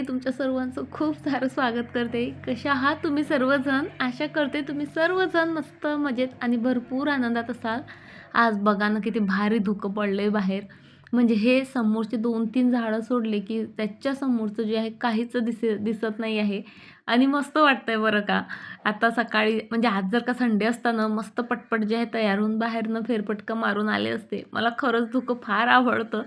मी तुमच्या सर्वांचं खूप सारं स्वागत करते. कशा आहात तुम्ही सर्वजण? आशा करते तुम्ही सर्वजण मस्त मजेत आणि भरपूर आनंदात असाल. आज बघा ना किती भारी धुकं पडलं आहे बाहेर. म्हणजे हे समोरचे दोन तीन झाडं सोडले की त्याच्या समोरचं जे आहे काहीच दिसे दिसत नाही आहे. आणि मस्त वाटतंय बरं का. आता सकाळी म्हणजे आज जर का संडे असताना मस्त पटपट जे आहे तयार होऊन बाहेरनं फेरपटकं मारून आले असते. मला खरंच धुकं फार आवडतं.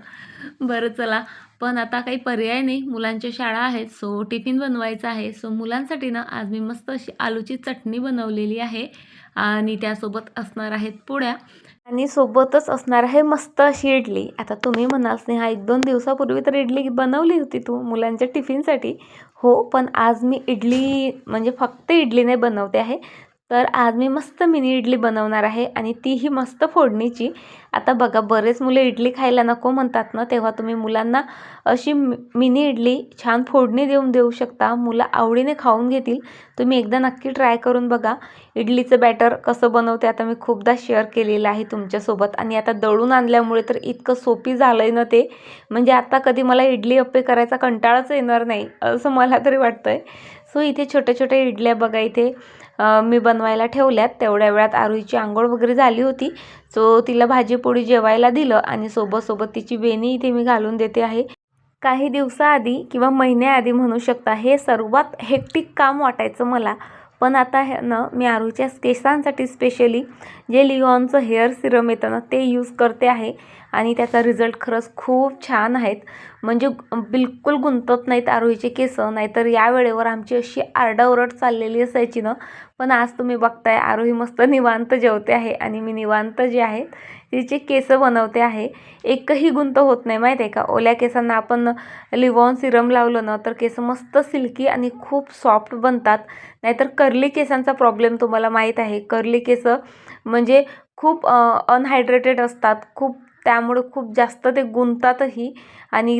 बरं चला पण आता काही पर्याय नाही. मुलांच्या शाळा आहेत सो टिफिन बनवायचा आहे. सो मुलांसाठी ना आज मी मस्त अशी आलूची चटणी बनवलेली आहे. आणि त्यासोबत असणार आहेत पोळ्या आणि सोबतच असणार आहे मस्त अशी इडली. आता तुम्ही म्हणाल स्नेहा एक दोन दिवसापूर्वी तर इडली बनवली होती तू मुलांच्या टिफिनसाठी. हो पण आज मी इडली म्हणजे फक्त इडली नाही बनवते आहे. तर आज मी मस्त मिनी इडली बनवणार आहे आणि तीही मस्त फोडणीची. आता बघा बरेच मुलं इडली खायला नको म्हणतात ना तेव्हा तुम्ही मुलांना अशी मिनी इडली छान फोडणी देऊन देऊ शकता. मुलं आवडीने खाऊन घेतील. तुम्ही एकदा नक्की ट्राय करून बघा. इडलीचं बॅटर कसं बनवते आता मी खूपदा शेअर केलेलं आहे तुमच्यासोबत. आणि आता दळून आणल्यामुळे तर इतकं सोपी झालं आहे ना ते. म्हणजे आता कधी मला इडली अप्पे करायचा कंटाळाच येणार नाही असं मला तरी वाटतं आहे सो इथे छोट्या छोट्या इडल्या बघा इथे. मी बनवायला ठेवल्यात. तेवढ्या वेळात आरुईची आंघोळ वगैरे झाली होती. सो तिला भाजीपोळी जेवायला दिलं आणि सोबतसोबत तिची वेणी इथे मी घालून देते आहे. काही दिवसाआधी किंवा महिन्याआधी म्हणू शकता हे सर्वात हेक्टिक काम वाटायचं मला. पण आता हे ना मी आरूच्या केसांसाठी स्पेशली जे लिओनचं हेअर सिरम येतं ना ते यूज करते आहे. आणि त्याचा रिझल्ट खरंच खूप छान आहेत. म्हणजे बिलकुल गुंतत नाहीत आरोहीचे केस. नाहीतर या वेळेवर आमची अशी आरडाओरड चाललेली असायची ना पण आज तुम्ही बघताय आरोही मस्त निवांत जेवते आहे आणि मी निवांत जे आहेत तिचे केस बनवते आहे. एकही गुंत होत नाही माहीत आहे का? ओल्या केसांना आपण लिवॉन सिरम लावलं ना तर केस मस्त सिल्की आणि खूप सॉफ्ट बनतात. नाहीतर कर्ली केसांचा प्रॉब्लेम तुम्हाला माहीत आहे. कर्ली केस म्हणजे खूप अनहायड्रेटेड असतात खूप त्यामुळं खूप जास्त ते गुंततातही आणि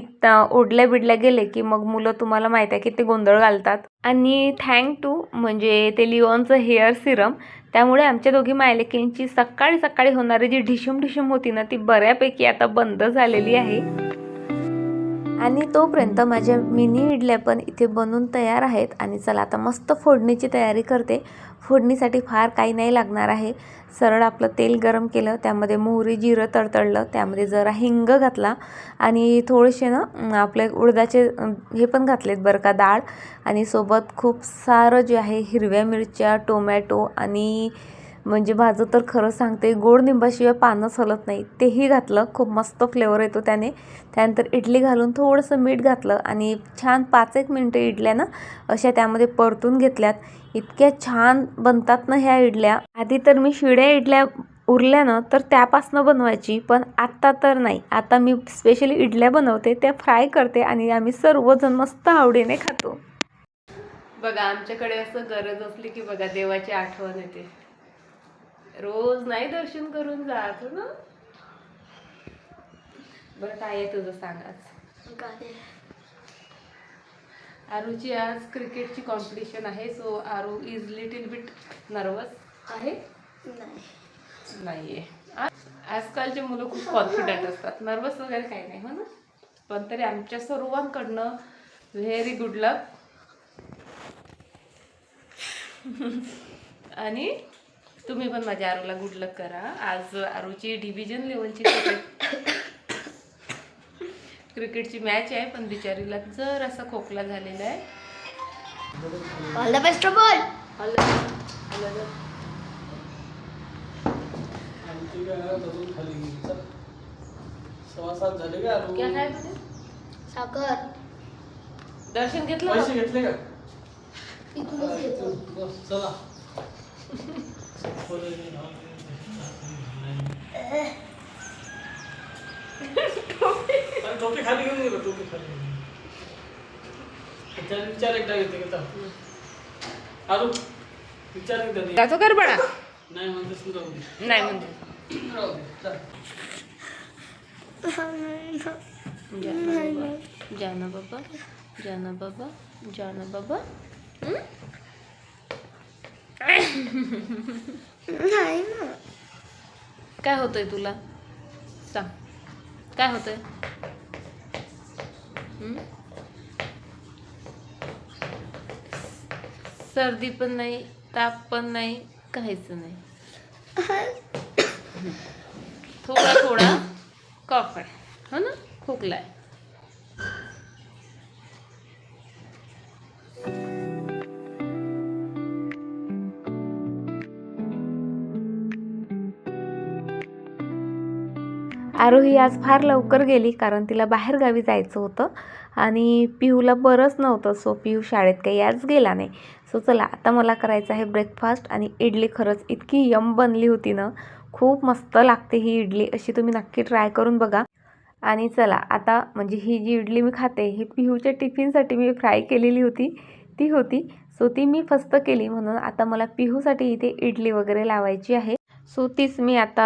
ओढल्या बिडल्या गेले की मग मुलं तुम्हाला माहीत आहे की ते गोंधळ घालतात. आणि थँक टू म्हणजे ते लिओनचं हेअर सिरम त्यामुळे आमच्या दोघी मायलेकींची सकाळी सकाळी होणारी जी ढिशूम ढिशूम होती ना ती बऱ्यापैकी आता बंद झालेली आहे. आणि तोपर्यंत माझ्या मिनी इडल्या पण इथे बनून तयार आहेत. आणि चला आता मस्त फोडणीची तयारी करते. फोडणीसाठी फार काही नाही लागणार आहे. सरळ आपलं तेल गरम केलं. त्यामध्ये मोहरी जिरं तडतडलं. त्यामध्ये जरा हिंग घातला. आणि थोडेसे ना आपले उडदाचे हे पण घातलेत बरं का डाळ. आणि सोबत खूप सारं जे आहे हिरव्या मिरच्या टोमॅटो आणि म्हणजे भाजं तर खरं सांगते गोड निंबाशिवाय पानं हलत नाही. तेही घातलं खूप मस्त फ्लेवर येतो त्याने. त्यानंतर इडली घालून थोडंसं मीठ घातलं आणि छान पाच एक मिनटं इडल्या ना अशा त्यामध्ये परतून घेतल्यात. इतक्या छान बनतात ना ह्या इडल्या. आधी तर मी शिड्या इडल्या उरल्या ना तर त्यापासनं बनवायची पण आत्ता तर नाही. आता मी स्पेशली इडल्या बनवते त्या फ्राय करते आणि आम्ही सर्वजण मस्त आवडीने खातो. बघा आमच्याकडे असं गरज असली की बघा देवाची आठवण येते. रोज नाही दर्शन करून जात हो? ना बरं काय आहे तुझं सांग आज आरूची आज क्रिकेटची कॉम्पिटिशन आहे so Aru is little bit nervous आहे? नाहीये. आजकालचे मुलं खूप कॉन्फिडंट असतात. नर्वस वगैरे काही नाही हो ना? पण तरी आमच्या सर्वांकडनं व्हेरी गुड लक आणि तुम्ही पण माझ्या आरूला गुड लक करा. आज आरूची डिव्हिजन लेवलची क्रिकेट क्रिकेटची मॅच आहे पण बिचारीला जर असा खोकला झालेला आहे. ऑल द बेस्ट बॉल आलं आलं जर. सव्वा सात झाले का क्या काय म्हणे? साखर. दर्शन घेतलं? पैसे? घेतले का? चला. टोपी खाली घेऊन गेलो टोपी खाली घेऊन गेलो. विचार विचार एकदा घेते घेता आरू विचार एकदा दे. जातो कर बडा नाही म्हणतेस तू राहू दे नाही म्हणजे राहू दे चल. जाना बाबा जाना बाबा जाना बाबा? नाही ना. काय होतंय तुला? सांग. काय होतंय? सर्दी पण नाही ताप पण नाही काहीच नाही. थोडा थोडा कफ. आहे हो ना? खोकला आहे. आरोही आज फार लवकर गेली कारण तिला बाहेरगावी जायचं होतं आणि पिहूला बरंच नव्हतं सो पिहू शाळेत काही आज गेला नाही. सो चला आता मला करायचं आहे ब्रेकफास्ट आणि इडली खरंच इतकी यम बनली होती ना खूप मस्त लागते ही इडली अशी तुम्ही नक्की ट्राय करून बघा. आणि चला आता म्हणजे ही जी इडली मी खाते ही पिहूच्या टिफिनसाठी मी फ्राय केलेली होती ती होती. सो ती मी फस्त केली म्हणून आता मला पिहूसाठी इथे इडली वगैरे लावायची आहे. सो तीच मी आता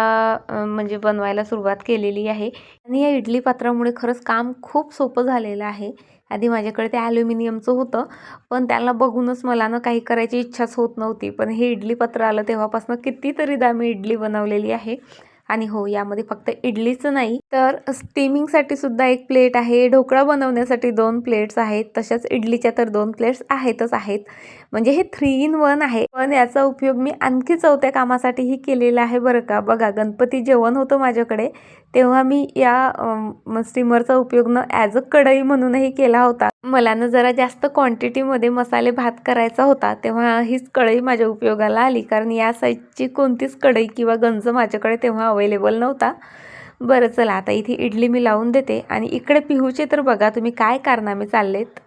म्हणजे बनवायला सुरुवात केलेली आहे. आणि या इडली पात्रामुळे खरंच काम खूप सोपं झालेलं आहे. आधी माझ्याकडे ते ॲल्युमिनियमचं होतं पण त्याला बघूनच मला ना काही करायची इच्छाच होत नव्हती. पण हे इडली पात्र आलं तेव्हापासून कितीतरीदा मी इडली बनवलेली आहे. आणि हो यामध्ये फक्त इडलीचं नाही तर स्टीमिंगसाठी सुद्धा एक प्लेट आहे. ढोकळा बनवण्यासाठी दोन प्लेट्स आहेत. तशाच इडलीच्या तर दोन प्लेट्स आहेतच आहेत. म्हणजे हे थ्री इन वन आहे. पण याचा उपयोग मी आणखी चौथ्या कामासाठीही केलेला आहे बरं का? बघा गणपती जेवण होतं माझ्याकडे. तेव्हा मी या स्टीमरचा उपयोग न ॲज अ कढई म्हणूनही केला होता. मला ना जरा जास्त क्वांटिटीमध्ये मसाले भात करायचा होता तेव्हा हीच कढई माझ्या उपयोगाला आली. कारण या साईजची कोणतीच कढई किंवा गंज माझ्याकडे तेव्हा अवेलेबल नव्हता. बरं चला आता इथे इडली मी लावून देते. आणि इकडे पिहूचे तर बघा तुम्ही काय कारनामे चाललेत?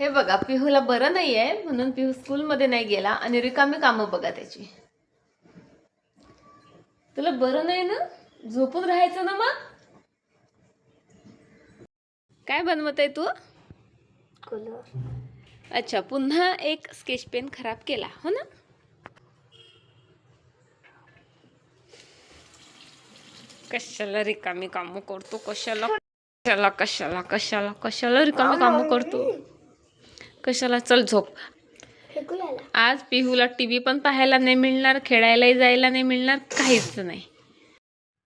हे बघा पिहूला बरं नाही आहे म्हणून पिहू स्कूलमध्ये नाही गेला आणि रिकामी कामं बघा त्याची. तुला बरं नाही ना? झोपून राहायचं ना मग? काय बनवत आहे तू अच्छा पुन्हा एक स्केच पेन खराब केला हो ना? कशाला रिकामी कामं करतो? कशाला? कशाला कशाला कशाला कशाला रिकामी कामं करतो? कशाला? चल झोप. आज पिहूला टी व्ही पण पाहायला नाही मिळणार खेळायलाही जायला नाही मिळणार काहीच नाही.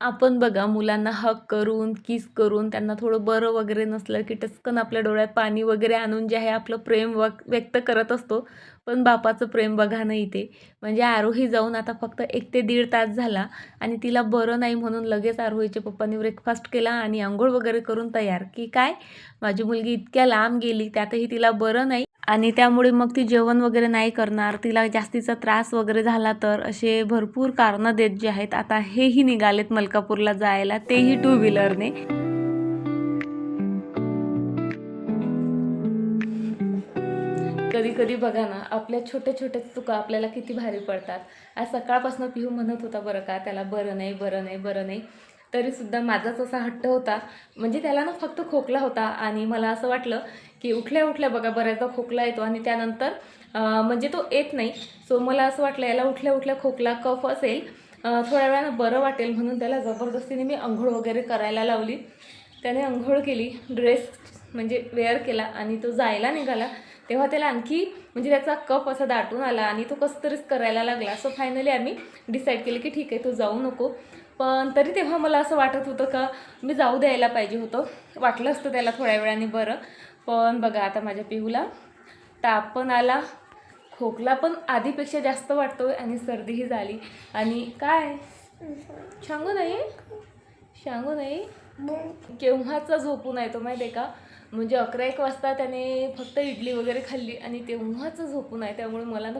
आपण बघा मुलांना हक करून किस करून त्यांना थोडं बरं वगैरे नसलं की टचकन आपल्या डोळ्यात पाणी वगैरे आणून जे आहे आपलं प्रेम वक व्यक्त करत असतो. पण बापाचं प्रेम बघा नाही इथे. म्हणजे आरोही जाऊन आता फक्त एक ते दीड तास झाला आणि तिला बरं नाही म्हणून लगेच आरोहीच्या पप्पांनी ब्रेकफास्ट केला आणि आंघोळ वगैरे करून तयार. की काय? माझी मुलगी इतक्या लांब गेली त्यातही तिला बरं नाही. आणि त्यामुळे मग ती जेवण वगैरे नाही करणार तिला जास्तीचा त्रास वगैरे झाला तर असे भरपूर कारणं देत जे आहेत आता हेही निघालेत मलकापूरला जायला तेही टू व्हीलरने कधी कधी बघा ना आपल्या छोट्या छोट्या चुका आपल्याला किती भारी पडतात. आज सकाळपासून पिहू म्हणत होता बरं का त्याला बरं नाही बरं नाही बरं नाही. तरीसुद्धा माझाच असा हट्ट होता. म्हणजे त्याला ना फक्त खोकला होता आणि मला असं वाटलं की उठल्या उठल्या बघा बऱ्याचदा खोकला येतो आणि त्यानंतर म्हणजे तो येत नाही. सो मला असं वाटलं याला उठल्या उठल्या खोकला कफ असेल. थोड्या वेळानं बरं वाटेल म्हणून त्याला जबरदस्तीने मी अंघोळ वगैरे करायला लावली. त्याने अंघोळ केली ड्रेस म्हणजे वेअर केला आणि तो जायला निघाला. तेव्हा त्याला आणखी म्हणजे त्याचा कप असा दाटून आला आणि तो कसं तरीच करायला लागला. सो फायनली आम्ही डिसाईड केलं की ठीक आहे तू जाऊ नको. पण तरी तेव्हा मला असं वाटत होतं का मी जाऊ द्यायला पाहिजे होतं. वाटलं असतं त्याला थोड्या वेळाने बरं. पण बघा आता माझ्या पिहूला ताप पण आला खोकला पण आधीपेक्षा जास्त वाटतो आणि सर्दीही झाली. आणि काय? सांगू नाही? सांगू नाही? केव्हाचा झोपून आहे तो माहिती आहे का? म्हणजे अकरा एक वाजता त्याने फक्त इडली वगैरे खाल्ली आणि तेव्हाच झोपून आहे त्यामुळे मला ना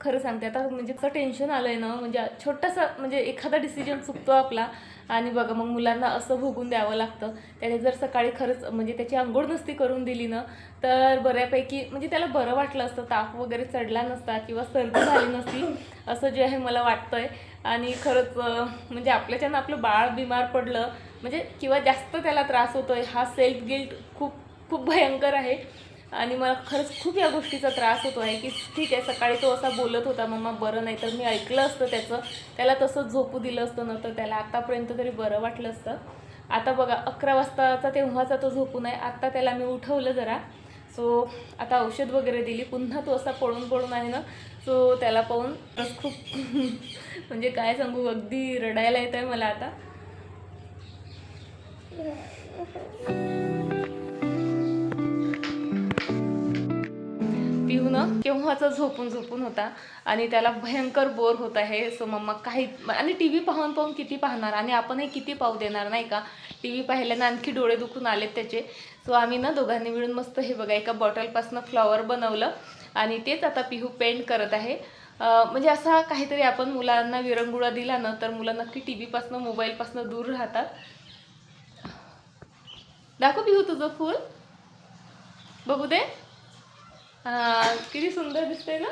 खरं सांगते आता म्हणजे कसं टेन्शन आलं आहे ना म्हणजे छोटासा म्हणजे एखादा डिसिजन चुकतो आपला आणि बघा मग मुलांना असं भोगून द्यावं लागतं. त्याने जर सकाळी खरंच म्हणजे त्याची आंघोळ नसती करून दिली ना तर बऱ्यापैकी म्हणजे त्याला बरं वाटलं असतं ताप वगैरे चढला नसता किंवा सर्दी झाली नसती असं जे आहे मला वाटतं आहे आणि खरंच म्हणजे आपल्याच्यानं आपलं बाळ बिमार पडलं म्हणजे किंवा जास्त त्याला त्रास होतोय हा सेल्फ गिल्ट खूप खूप भयंकर आहे. आणि मला खरंच खूप या गोष्टीचा त्रास होतो आहे की ठीक आहे सकाळी तो असा बोलत होता मम्मा बरं नाही तर मी ऐकलं असतं त्याचं. त्याला तसंच झोपू दिलं असतं ना तर त्याला आत्तापर्यंत तरी बरं वाटलं असतं. आता बघा अकरा वाजताचा तेव्हाचा तो झोपू नाही आत्ता त्याला मी उठवलं जरा. सो आता औषध वगैरे दिली. पुन्हा तो असा पळून पळून आहे ना सो त्याला पाहून खरंच खूप म्हणजे काय सांगू अगदी रडायला येत आहे मला आता. केव्हाचा झोपून झोपून होता आणि त्याला भयंकर बोर होत आहे. सो मम्मा काही आणि टी व्ही पाहून पाहून किती पाहणार? आणि आपणही किती पाहू देणार नाही का? टी व्ही पाहिल्यानं आणखी डोळे दुखून आलेत त्याचे. सो आम्ही ना दोघांनी मिळून मस्त हे बघा एका बॉटलपासनं फ्लॉवर बनवलं आणि तेच आता पिहू पेंट करत आहे. म्हणजे असा काहीतरी आपण मुलांना विरंगुळा दिला ना तर मुलं नक्की टी व्हीपासनं मोबाईलपासनं दूर राहतात. दाखव पिहू तुझं फूल. बघू दे. किती सुंदर दिसते ना?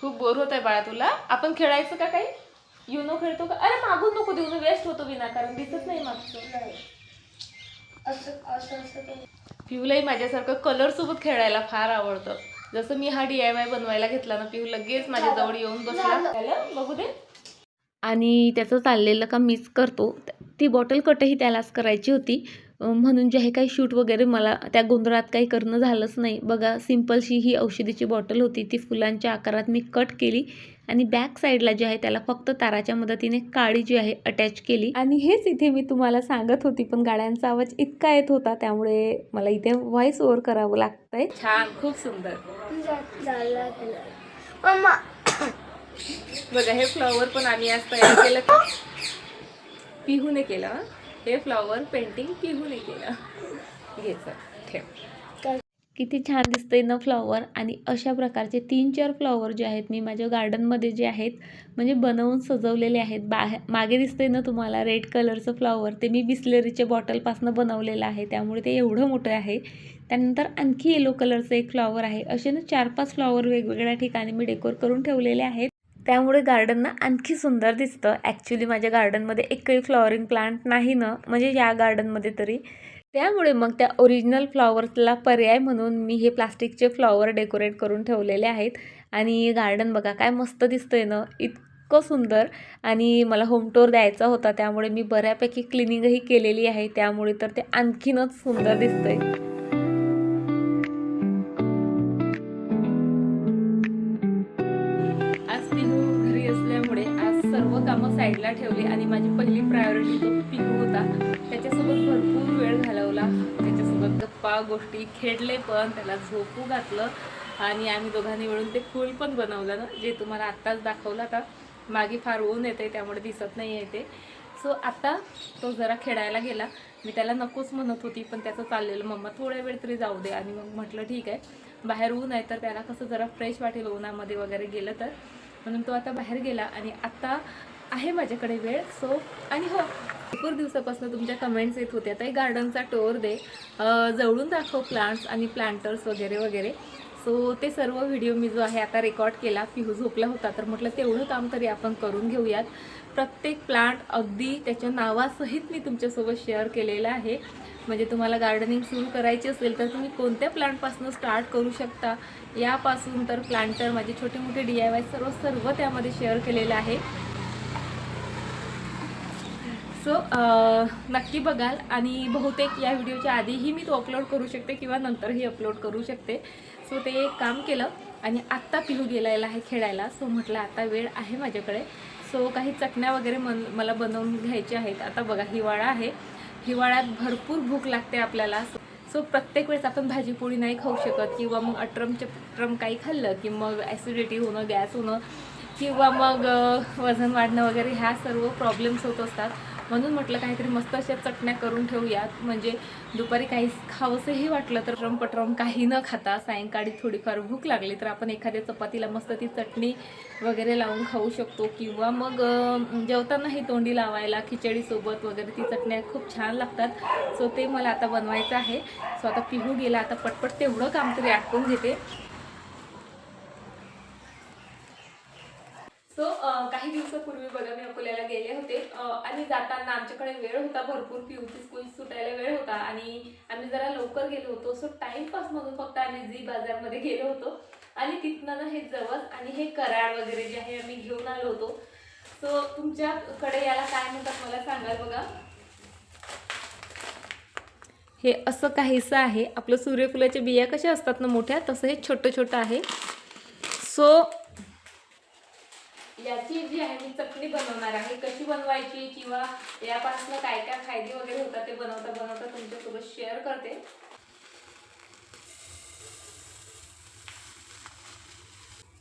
खूप बोर होत आहे बाळा तुला. आपण खेळायचं का काही? युनो खेळतो का? अरे मागून नको देऊ वेस्ट होतो विनाकारण दिसत नाही मागचं. काही पिऊलाही माझ्यासारखं कलर सोबत खेळायला फार आवडतं. जसं मी हा डी आय वाय बनवायला घेतला ना पिऊ लगेच माझ्या जवळ येऊन बसला. बघू दे. आणि त्याचं चाललेलं का मिस करतो. ती बॉटल कटही त्यालाच करायची होती. म्हणून जे आहे काही शूट वगैरे मला त्या गोंधळात काही करणं झालंच नाही. बघा सिम्पलशी ही औषधीची बॉटल होती. ती फुलांच्या आकारात मी कट केली आणि बॅक साईडला जे आहे त्याला फक्त ताराच्या मदतीने काळी जी आहे अटॅच केली. आणि हेच इथे मी तुम्हाला सांगत होती पण गाड्यांचा आवाज इतका येत होता त्यामुळे मला इथे व्हॉइस ओव्हर करावं लागतंय. छान खूप सुंदर. बघा हे फ्लॉवर पण आम्ही आज तयार केलं. का पिहूने केलं हे. फ्लॉवर पेंटिंग पिहूने केलं. घ्यायचं ठेव. किती छान दिसतंय ना फ्लॉवर आणि अशा प्रकारचे तीन चार फ्लॉवर जे आहेत मी माझ्या गार्डनमध्ये जे आहेत म्हणजे बनवून सजवलेले आहेत. बाहे मागे दिसतंय ना तुम्हाला रेड कलरचं फ्लॉवर ते मी बिस्लरीच्या बॉटलपासनं बनवलेलं आहे. त्यामुळे ते एवढं मोठं आहे. त्यानंतर आणखी येलो कलरचं एक फ्लॉवर आहे. असे ना चार पाच फ्लॉवर वेगवेगळ्या ठिकाणी मी डेकोर करून ठेवलेले आहेत. त्यामुळे गार्डन ना आणखी सुंदर दिसतं. ॲक्च्युली माझ्या गार्डनमध्ये एकही फ्लॉवरिंग प्लांट नाही ना. म्हणजे या गार्डनमध्ये तरी. त्यामुळे मग त्या ओरिजिनल फ्लॉवर्सला पर्याय म्हणून मी हे प्लास्टिकचे फ्लॉवर डेकोरेट करून ठेवलेले आहेत. आणि गार्डन बघा काय मस्त दिसतंय ना. इतकं सुंदर. आणि मला होम टूर द्यायचा होता. त्यामुळे मी बऱ्यापैकी क्लिनिंगही केलेली आहे. त्यामुळे तर ते आणखीनच सुंदर दिसतंय. कामं साईडला ठेवली आणि माझी पहिली प्रायोरिटी तो पिकू होता. त्याच्यासोबत भरपूर वेळ घालवला. त्याच्यासोबत गप्पा गोष्टी खेळले पण त्याला झोपू घातलं आणि आम्ही दोघांनी मिळून ते फूल पण बनवलं. ना जे तुम्हाला आत्ताच दाखवलं आता मागे फार ऊन येते त्यामुळे दिसत नाही आहे ते. सो आता तो जरा खेळायला गेला. मी त्याला नकोच म्हणत होती पण त्याचं चाललेलं मम्मा थोड्या वेळ तरी जाऊ दे. आणि मग म्हटलं ठीक आहे. बाहेर ऊन आहे तर त्याला कसं जरा फ्रेश वाटेल उन्हामध्ये वगैरे गेलं तर. म्हणून तो आता बाहेर गेला आणि आत्ता आहे माझ्याकडे वेळ सो आणि हो भरपूर दिवसापासून तुमच्या कमेंट्स येत होत्या. ताई गार्डनचा टोर दे. जवळून दाखव प्लांट्स आणि प्लांटर्स वगैरे वगैरे. सो ते सर्व व्हिडिओ मी जो आहे आता रेकॉर्ड केला. पिहू झोपला होता तर म्हटलं तेवढं काम तरी आपण करून घेऊयात. प्रत्येक प्लांट अगदी त्याच्या नावासहित मी तुमच्यासोबत शेअर केलेलं आहे. म्हणजे तुम्हाला गार्डनिंग सुरू करायची असेल तर तुम्ही कोणत्या प्लांटपासून स्टार्ट करू शकता? यापासून तर प्लांटर माझे छोटे मोठे डी आय वाय सर्व सर्व त्यामध्ये शेअर केलेलं आहे. सो नक्की बघाल आणि बहुतेक या व्हिडिओच्या आधीही मी तो अपलोड करू शकते किंवा नंतरही अपलोड करू शकते. सो ते एक काम केलं आणि आत्ता पिहू गेलेला आहे खेळायला. सो म्हटलं आता वेळ आहे माझ्याकडे. सो काही चटण्या वगैरे मन मला बनवून घ्यायच्या आहेत. आता बघा हिवाळा आहे. हिवाळ्यात भरपूर भूक लागते आपल्याला. सो प्रत्येक वेळेस आपण भाजीपोळी नाही खाऊ शकत किंवा मग अट्रमचे ट्रम काही खाल्लं की मग ॲसिडिटी होणं गॅस होणं किंवा मग वजन वाढणं वगैरे ह्या सर्व प्रॉब्लेम्स होत असतात. म्हणून म्हटलं काहीतरी मस्त अशा चटण्या करून ठेवूयात. म्हणजे दुपारी काही खावंसंही वाटलं तर रमपटरम काही न खाता सायंकाळी थोडीफार भूक लागली तर आपण एखाद्या चपातीला मस्त ती चटणी वगैरे लावून खाऊ शकतो. किंवा मग जेवतानाही तोंडी लावायला खिचडीसोबत वगैरे ती चटण्या खूप छान लागतात. सो ते मला आता बनवायचं आहे. सो आता पिहू गेला आता पटपट तेवढं काम तरी आटपून घेते सो काही दिवसापूर्वी बघा मी अकोल्याला गेले होते. आणि जाताना आमच्याकडे वेळ होता भरपूर पिऊची स्कूल सुटायला वेळ होता. आणि आम्ही जरा लवकर गेलो होतो. सो टाइमपास म्हणून फक्त आम्ही झी बाजारमध्ये गेलो होतो. आणि तिथनं ना हे जवस आणि हे कराड वगैरे जे आहे आम्ही घेऊन आलो होतो. सो तुमच्याकडे याला काय म्हणतात मला सांगाल बघा. हे असं काहीसं आहे. आपलं सूर्यफुलाच्या बिया कशा असतात ना मोठ्या तसं हे छोटं छोटं आहे. सो याची जी आहे मी चटणी बनवणार आहे कशी बनवायची किंवा यापासून काय काय फायदे वगैरे होतात ते बनवता बनवता तुमच्यासोबत शेअर करते.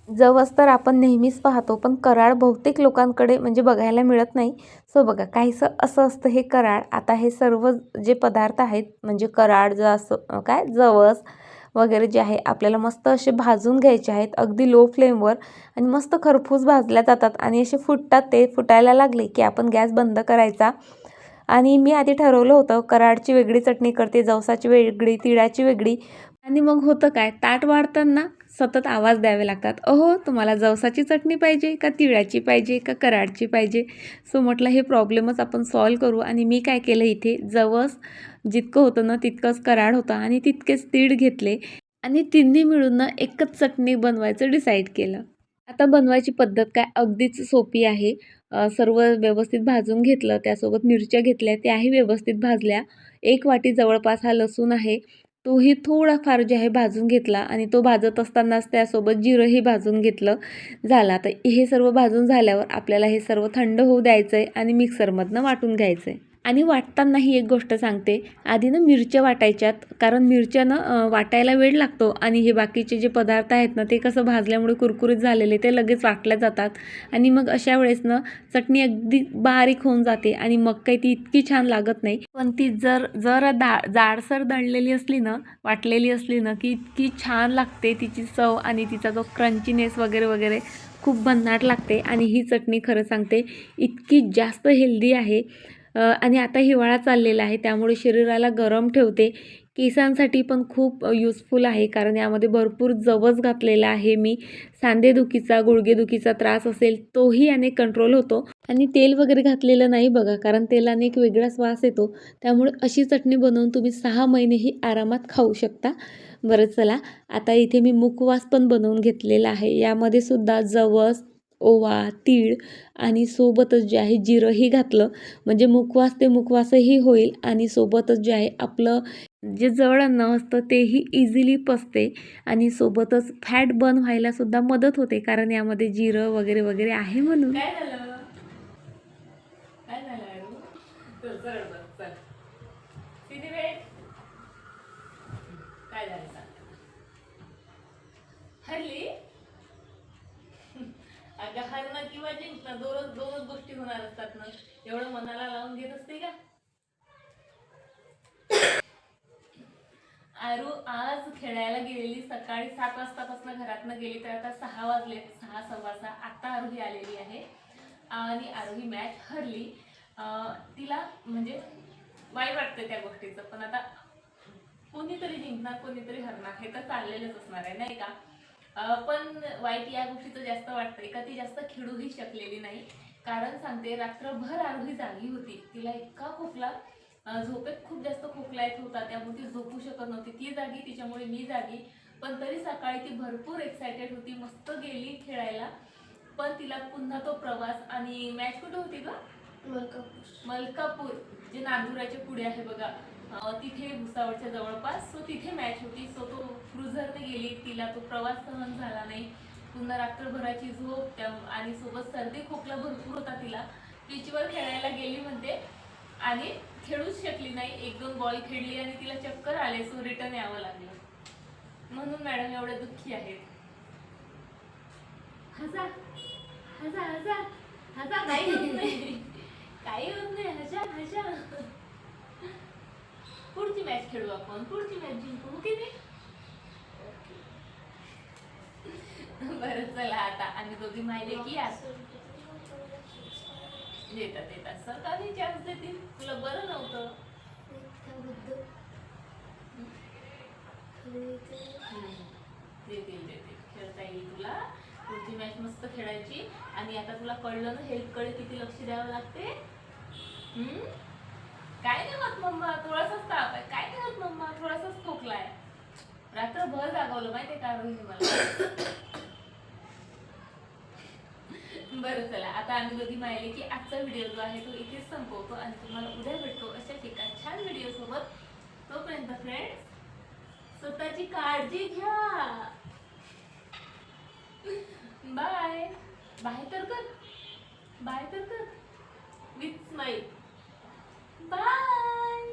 जवस तर आपण नेहमीच पाहतो पण कराड बहुतेक लोकांकडे म्हणजे बघायला मिळत नाही. सो बघा काहीसं असं असतं हे कराड. आता हे सर्व जे पदार्थ आहेत म्हणजे कराड जसं काय? जवस वगैरे जे आहे आपल्याला मस्त असे भाजून घ्यायचे आहेत. अगदी लो फ्लेमवर आणि मस्त खरपूस भाजल्या जातात आणि असे फुटतात ते फुटायला लागले की आपण गॅस बंद करायचा. आणि मी आधी ठरवलं होतं कराडची वेगळी चटणी करते जवसाची वेगळी तिळाची वेगळी. आणि मग होतं काय ताट वाढताना सतत आवाज द्यावे लागतात. अहो तुम्हाला जवसाची चटणी पाहिजे का तिळाची पाहिजे का कराडची पाहिजे? सो म्हटलं हे प्रॉब्लेमच आपण सॉल्व करू. आणि मी काय केलं इथे? जवस जितकं होतं ना तितकंच कराड होतं आणि तितकेच तीळ घेतले आणि तिन्ही मिळून ना एकच चटणी बनवायचं डिसाईड केलं. आता बनवायची पद्धत काय? अगदीच सोपी आहे. सर्व व्यवस्थित भाजून घेतलं त्यासोबत मिरच्या घेतल्या त्याही व्यवस्थित भाजल्या. एक वाटी जवळपास हा लसूण आहे. तोही थोडाफार जे आहे भाजून घेतला आणि तो भाजत असतानाच त्यासोबत जिरंही भाजून घेतलं झालं. आता हे सर्व भाजून झाल्यावर आपल्याला हे सर्व थंड होऊ द्यायचं आहे आणि मिक्सरमधनं वाटून घ्यायचं आहे आणि वाटतानाही एक गोष्ट सांगते. आधी ना मिरच्या वाटायच्यात कारण मिरच्यानं ना वाटायला वेळ लागतो आणि हे बाकीचे जे पदार्थ आहेत ना ते कसं भाजल्यामुळे कुरकुरीत झालेले ते लगेच वाटल्या जातात. आणि मग अशा वेळेस ना चटणी अगदी बारीक होऊन जाते आणि मग काही ती इतकी छान लागत नाही. पण ती जर जर दा जाडसर दळलेली असली ना वाटलेली असली ना की इतकी छान लागते तिची चव आणि तिचा जो क्रंचीनेस वगैरे वगैरे खूप भन्नाट लागते. आणि ही चटणी खरं सांगते इतकी जास्त हेल्दी आहे. आणि आता हिवाळा चाललेला आहे त्यामुळे शरीराला गरम ठेवते. केसांसाठी पण खूप युजफुल आहे कारण यामध्ये भरपूर जवस घातलेला आहे मी. सांधेदुखीचा गुडघेदुखीचा त्रास असेल तोही याने कंट्रोल होतो. आणि तेल वगैरे घातलेलं नाही बघा कारण तेलाने एक वेगळाच वास येतो. त्यामुळे अशी चटणी बनवून तुम्ही सहा महिनेही आरामात खाऊ शकता. बरं चला. आता इथे मी मुखवास पण बनवून घेतलेला आहे. यामध्ये सुद्धा जवस ओवा तीळ आणि सोबतच जे आहे जिरंही घातलं. म्हणजे मुखवास ते मुखवासही होईल आणि सोबतच जे आहे आपलं जे जड अन्न असतं तेही इझिली पसते आणि सोबतच फॅट बर्न व्हायला सुद्धा मदत होते. कारण यामध्ये जिरं वगैरे वगैरे आहे म्हणून. हरली झालं काय झालं चल सरळ बस चल किती वेळ काय झालं सांग हरली का हरणं किंवा जिंकणं दोनच दोनच गोष्टी होणार असतात ना एवढं मनाला लावून घेत असते का? आरू आज खेळायला गेलेली सकाळी सात वाजतापासून घरातनं गेली तर आता सहा वाजले सहा सव्वा सहा. आता आरोही आलेली आहे आणि आरोही मॅच हरली. तिला म्हणजे वाईट वाटतं त्या गोष्टीचं पण आता कोणीतरी जिंकणार कोणीतरी हरणार हे तर चाललेलंच असणार आहे नाही का? पण वाईट या गोष्टीचं जास्त वाटतंय का ती जास्त खेळूही शकलेली नाही. कारण सांगते रात्रभर आरोही जागी होती. तिला इतका खोकला झोपेत खूप जास्त खोकला येत होता. त्यामुळे ती झोपू शकत नव्हती. ती जागी तिच्यामुळे मी जागी. पण तरी सकाळी ती भरपूर एक्सायटेड होती मस्त गेली खेळायला. पण तिला पुन्हा तो प्रवास आणि मॅच कुठे होती का मलकापूर. जे नांदुराच्या पुढे आहे बघा. तिथे भुसावळच्या जवळपास. सो तिथे मॅच होती. सो तो क्रुझरने गेली तिला तो प्रवास सहन झाला नाही. पुन्हा रात्रभराची झोप त्या आणि सोबत सर्दी खोकला भरपूर होता तिला. पिचवर खेळायला गेली म्हणते आणि खेळूच शकली नाही. एक दोन बॉल खेळली आणि तिला चक्कर आले सो रिटर्न यावं लागलं. म्हणून मॅडम एवढे दुःखी आहेत. हसा हसा काही होत नाही. काही होत नाही. हशा हशा पुढची मॅच खेळू आपण. पुढची मॅच जिंकू. की नाही बरं चला आता. आणि दोघी माहिले की आज देतात देतात सरकारने चान्स देतील. तुला बरं नव्हतं. देतील देतील. खेळता येईल तुला. पुढची मॅच मस्त खेळायची. आणि आता तुला कळलं ना हेल्थकडे किती लक्ष द्यावं लागते. हम्म? काय नाही होत मम्मा. थोडासाच ताप आहे. काय नाही होत मम्मा. थोडासाच खोकला आहे. रात्रभर जागवलं माहितीये का रोहिणी मला? बरं चला. आता आम्ही दोघी माहिती की आजचा व्हिडिओ जो आहे तो इथेच संपवतो आणि तुम्हाला उद्या भेटतो अशा ठिकाण छान व्हिडिओसोबत तोपर्यंत फ्रेंड्स स्वतःची काळजी घ्या. बाय बाय तर कर. बाय तर कर. With smile bye